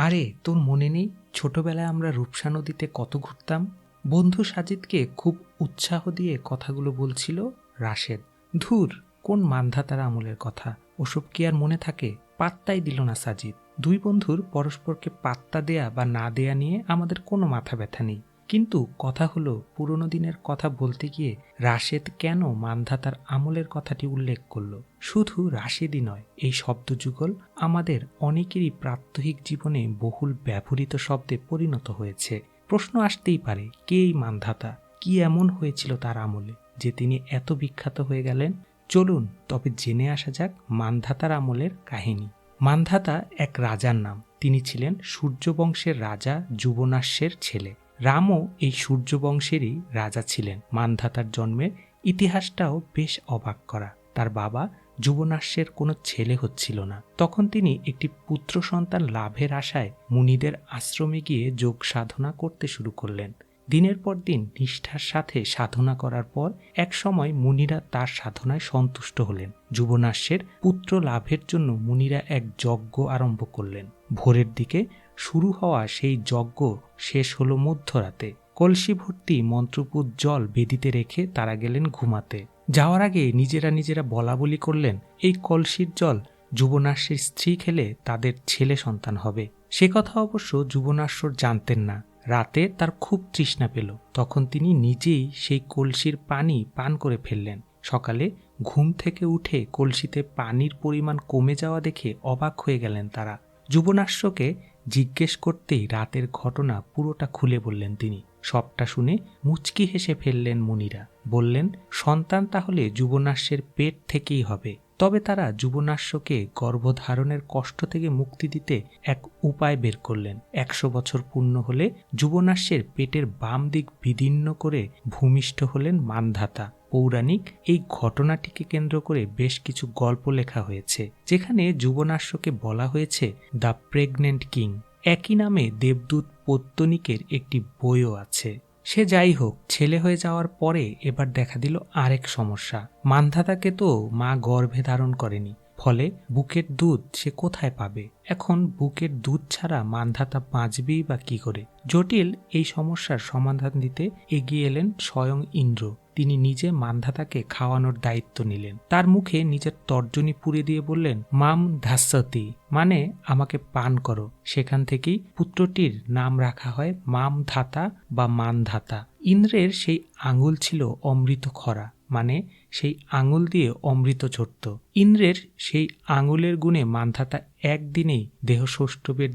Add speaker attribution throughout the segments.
Speaker 1: আরে, তোর মনে নেই ছোটবেলায় আমরা রূপসা নদীতে কত ঘুরতাম? বন্ধু সাজিদকে খুব উৎসাহ দিয়ে কথাগুলো বলছিল রাশেদ। ধুর, কোন মান্ধাতার আমলের কথা? ওসব কি আর মনে থাকে? পাত্তাই দিল না সাজিদ। দুই বন্ধুর পরস্পরকে পাত্তা দেয়া বা না দেয়া নিয়ে আমাদের কোনো মাথা ব্যথা নেই। কিন্তু কথা হলো, পুরনো দিনের কথা বলতে গিয়ে রাশেদ কেন মান্ধাতার আমলের কথাটি উল্লেখ করল? শুধু রাশেদই নয়, এই শব্দযুগল আমাদের অনেকেরই প্রাত্যহিক জীবনে বহুল ব্যবহৃত শব্দে পরিণত হয়েছে। প্রশ্ন আসতেই পারে, কে এই মান্ধাতা? কি এমন হয়েছিল তার আমলে যে তিনি এত বিখ্যাত হয়ে গেলেন? চলুন, তবে জেনে আসা যাক মান্ধাতার আমলের কাহিনী। মান্ধাতা এক রাজার নাম। তিনি ছিলেন সূর্যবংশের রাজা যুবনাশ্বের ছেলে। রামও এই সূর্যবংশেরই রাজা ছিলেন। মানধাতার জন্মের ইতিহাসটাও বেশ অবাক করা। তার বাবা যুবনাশ্বের কোনো ছেলে হচ্ছিল না। তখন তিনি একটি পুত্র সন্তান লাভের আশায় মুনিদের আশ্রমে গিয়ে যোগ সাধনা করতে শুরু করলেন। দিনের পর দিন নিষ্ঠার সাথে সাধনা করার পর এক সময় মুনিরা তার সাধনায় সন্তুষ্ট হলেন। যুবনাশ্বের পুত্র লাভের জন্য মুনিরা এক যজ্ঞ আরম্ভ করলেন। ভোরের দিকে শুরু হওয়া সেই যজ্ঞ শেষ হলো মধ্যরাতে। কলসি ভর্তি মন্ত্রপুত জল বেদিতে রেখে তারা গেলেন ঘুমাতে। যাওয়ার আগে নিজেরা নিজেরা বলা বলি করলেন, এই কলসির জল যুবনাশ্বের স্ত্রী খেলে তাদের ছেলে সন্তান হবে। সে কথা অবশ্য যুবনাশ্বর জানতেন না। রাতে তার খুব তৃষ্ণা পেল। তখন তিনি নিজেই সেই কলসির পানি পান করে ফেললেন। সকালে ঘুম থেকে উঠে কলসিতে পানির পরিমাণ কমে যাওয়া দেখে অবাক হয়ে গেলেন তারা। যুবনাশ্বকে জিজ্ঞেস করতেই রাতের ঘটনা পুরোটা খুলে বললেন তিনি। সবটা শুনে মুচকি হেসে ফেললেন মুনিরা। বললেন, সন্তান তাহলে যুবনাশ্বের পেট থেকেই হবে। তবে তারা যুবনাশ্যকে গর্ভধারণের কষ্ট থেকে মুক্তি দিতে এক উপায় বের করলেন। একশো বছর পূর্ণ হলে যুবনাশ্বের পেটের বাম দিক বিদীর্ণ করে ভূমিষ্ঠ হলেন মানধাতা। পৌরাণিক এই ঘটনাটিকে কেন্দ্র করে বেশ কিছু গল্প লেখা হয়েছে, যেখানে যুবনাশ্বকে বলা হয়েছে দ্য প্রেগনেন্ট কিং একই নামে দেবদূত পত্তনিকের একটি বইও আছে। সে যাই হোক, ছেলে হয়ে যাওয়ার পরে এবার দেখা দিল আরেক সমস্যা। মান্ধাতাকে তো মা গর্ভে ধারণ করেনি, ফলে বুকের দুধ সে কোথায় পাবে? এখন বুকের দুধ ছাড়া মান্ধাতা বাঁচবেই বা কি করে? জটিল এই সমস্যার সমাধান দিতে এগিয়ে এলেন স্বয়ং ইন্দ্র। তিনি নিজে মান্ধাতাকে খাওয়ানোর দায়িত্ব নিলেন। তার মুখে নিজের তর্জনী পুড়ে দিয়ে বললেন, মাম ধাস্যতি মানে আমাকে পান করো। সেখান থেকেই পুত্রটির নাম রাখা হয় মাম ধাতা বা মানধাতা। ইন্দ্রের সেই আঙুল ছিল অমৃত খরা মানে সেই আঙুল দিয়ে অমৃত ঝরত ইন্দ্রের সেই আঙুলের গুণে মান্ধাতা একদিনেই দেহ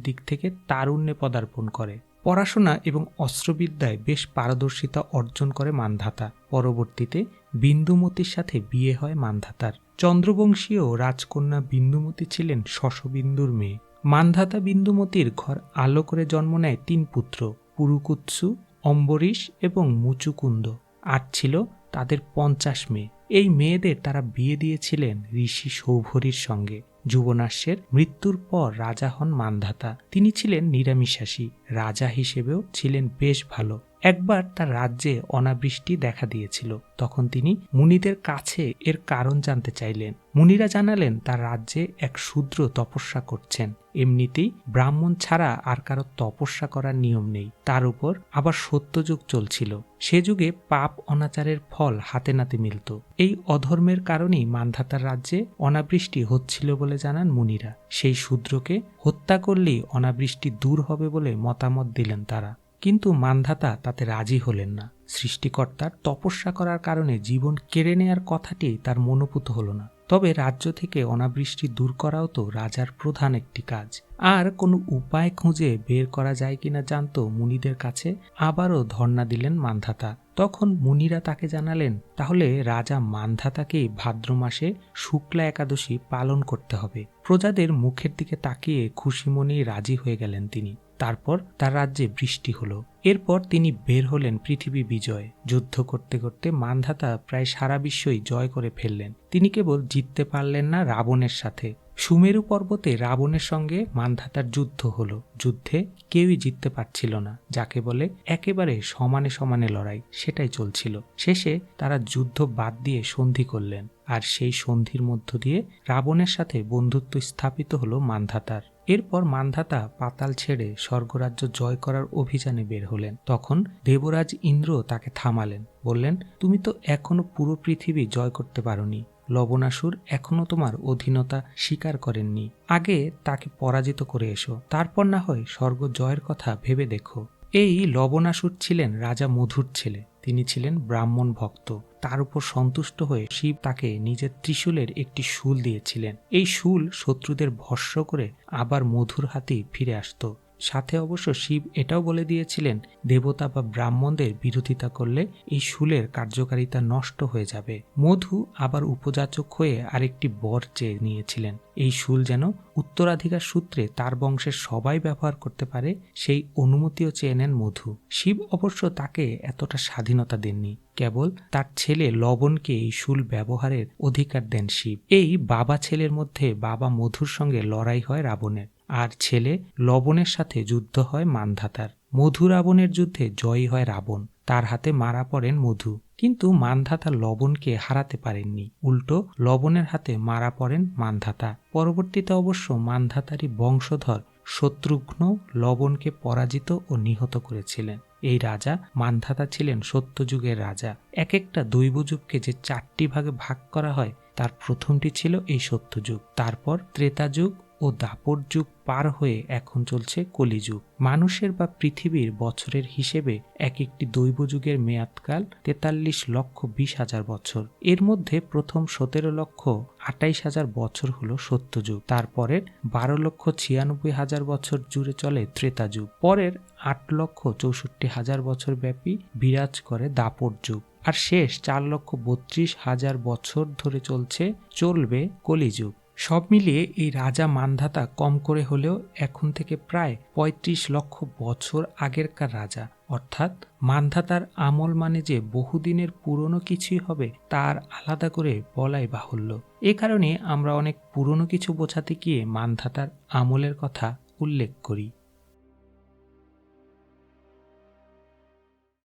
Speaker 1: দিক থেকে তারুণ্যে পদার্পণ করে। পড়াশোনা এবং অস্ত্রবিদ্যায় বেশ পারদর্শিতা অর্জন করে মান্ধাতা। পরবর্তীতে বিন্দুমতির সাথে বিয়ে হয় মান্ধাতার। চন্দ্রবংশীয় রাজকন্যা বিন্দুমতি ছিলেন শশবিন্দুর মেয়ে। মান্ধাতা বিন্দুমতির ঘর আলো করে জন্ম নেয় তিন পুত্র, পুরুকুৎসু, অম্বরীশ এবং মুচুকুন্দ। আর ছিল তাদের পঞ্চাশ মেয়ে। এই মেয়েদের তারা বিয়ে দিয়েছিলেন ঋষি সৌভরীর সঙ্গে। যুবনাশ্বের মৃত্যুর পর রাজা হন মান্ধাতা। তিনি ছিলেন নিরামিষাসী রাজা হিসেবেও ছিলেন বেশ ভালো। একবার তার রাজ্যে অনাবৃষ্টি দেখা দিয়েছিল। তখন তিনি মুনিদের কাছে এর কারণ জানতে চাইলেন। মুনিরা জানালেন, তার রাজ্যে এক শূদ্র তপস্যা করছেন। এমনিতেই ব্রাহ্মণ ছাড়া আর কারও তপস্যা করার নিয়ম নেই। তার উপর আবার সত্যযুগ চলছিল। সে যুগে পাপ অনাচারের ফল হাতে নাতে মিলত। এই অধর্মের কারণেই মান্ধাতার রাজ্যে অনাবৃষ্টি হচ্ছিল বলে জানান মুনিরা। সেই শূদ্রকে হত্যা করলেই অনাবৃষ্টি দূর হবে বলে মতামত দিলেন তারা। কিন্তু মান্ধাতা তাতে রাজি হলেন না। সৃষ্টিকর্তার তপস্যা করার কারণে জীবন কেড়ে নেয়ার কথাটি তার মনোপুত হল না। তবে রাজ্য থেকে অনাবৃষ্টি দূর করাও তো রাজার প্রধান একটি কাজ। আর কোনো উপায় খুঁজে বের করা যায় কিনা জানতো মুনিদের কাছে। আবারও ধর্ণা দিলেন মান্ধাতা। তখন মুনিরা তাকে জানালেন, তাহলে রাজা মান্ধাতাকেই ভাদ্র মাসে শুক্লা একাদশী পালন করতে হবে। প্রজাদের মুখের দিকে তাকিয়ে খুশি মনেই রাজি হয়ে গেলেন তিনি। তারপর তার রাজ্যে বৃষ্টি হলো। এরপর তিনি বের হলেন পৃথিবী বিজয়। যুদ্ধ করতে করতে মান্ধাতা প্রায় সারা বিশ্বই জয় করে ফেললেন। তিনি কেবল জিততে পারলেন না রাবণের সাথে। সুমেরু পর্বতে রাবণের সঙ্গে মান্ধাতার যুদ্ধ হলো। যুদ্ধে কেউই জিততে পারছিল না, যাকে বলে একেবারে সমানে সমানে লড়াই। সেটাই চলছিল। শেষে তারা যুদ্ধ বাদ দিয়ে সন্ধি করলেন। আর সেই সন্ধির মধ্য দিয়ে রাবণের সাথে বন্ধুত্ব স্থাপিত হলো মান্ধাতার। এরপর মান্ধাতা পাতাল ছেড়ে স্বর্গরাজ্য জয় করার অভিযানে বের হলেন। তখন দেবরাজ ইন্দ্র তাকে থামালেন, বললেন, তুমি তো এখনও পুরো পৃথিবী জয় করতে পারোনি। লবণাসুর এখনও তোমার অধীনতা স্বীকার করেননি। আগে তাকে পরাজিত করে এসো, তারপর না হয় স্বর্গ জয়ের কথা ভেবে দেখো। এই লবণাসুর ছিলেন রাজা মধুর ছেলে, তিনি ছিলেন ব্রাহ্মণ ভক্ত। তার উপর সন্তুষ্ট হয়ে শিব তাকে নিজের ত্রিশূলের একটি শুল দিয়েছিলেন। এই শুল শত্রুদের ভস্য করে আবার মধুর হাতেই ফিরে আসতো। সাথে অবশ্য শিব এটাও বলে দিয়েছিলেন, দেবতা বা ব্রাহ্মণদের বিরোধিতা করলে এই শুলের কার্যকারিতা নষ্ট হয়ে যাবে। মধু আবার উপযাচক হয়ে আরেকটি বর চেয়ে নিয়েছিলেন। এই শুল যেন উত্তরাধিকার সূত্রে তার বংশের সবাই ব্যবহার করতে পারে, সেই অনুমতিও চেয়ে নেন মধু। শিব অবশ্য তাকে এতটা স্বাধীনতা দেননি, কেবল তার ছেলে লবণকে এই শুল ব্যবহারের অধিকার দেন শিব। এই বাবা ছেলের মধ্যে বাবা মধুর সঙ্গে লড়াই হয় রাবণের। আর ছেলে লবণের সাথে যুদ্ধ হয় মান্ধাতার। মধু রাবণের যুদ্ধে জয়ী হয় রাবণ। তার হাতে মারা পড়েন মধু। কিন্তু মান্ধাতা লবণকে হারাতে পারেননি। উল্টো লবণের হাতে মারা পড়েন মান্ধাতা। পরবর্তীতে অবশ্য মান্ধাতারই বংশধর শত্রুঘ্ন লবণকে পরাজিত ও নিহত করেছিলেন। এই রাজা মান্ধাতা ছিলেন সত্যযুগের রাজা। এক একটা দৈবযুগকে যে চারটি ভাগে ভাগ করা হয়, তার প্রথমটি ছিল এই সত্যযুগ। তারপর ত্রেতা যুগ ও দাপর যুগ পার হয়ে এখন চলছে কলিযুগ। মানুষের বা পৃথিবীর বছরের হিসেবে এক একটি দৈবযুগের মেয়াদকাল তেতাল্লিশ লক্ষ বিশ হাজার বছর। এর মধ্যে প্রথম সতেরো লক্ষ আটাইশ হাজার বছর হলো সত্যযুগ তারপরের বারো লক্ষ ছিয়ানব্বই হাজার বছর জুড়ে চলে ত্রেতা যুগ। পরের আট লক্ষ চৌষট্টি হাজার বছর ব্যাপী বিরাজ করে দাপর যুগ। আর শেষ চার লক্ষ বত্রিশ হাজার বছর ধরে চলছে, চলবে কলিযুগ। সব মিলিয়ে এই রাজা মান্ধাতা কম করে হলেও এখন থেকে প্রায় ৩৫ লক্ষ বছর আগেরকার রাজা। অর্থাৎ মান্ধাতার আমল মানে যে বহুদিনের পুরনো কিছুই হবে, তার আলাদা করে বলাই বাহুল্য। এ কারণে আমরা অনেক পুরনো কিছু বোঝাতে গিয়ে মানধাতার আমলের কথা উল্লেখ করি।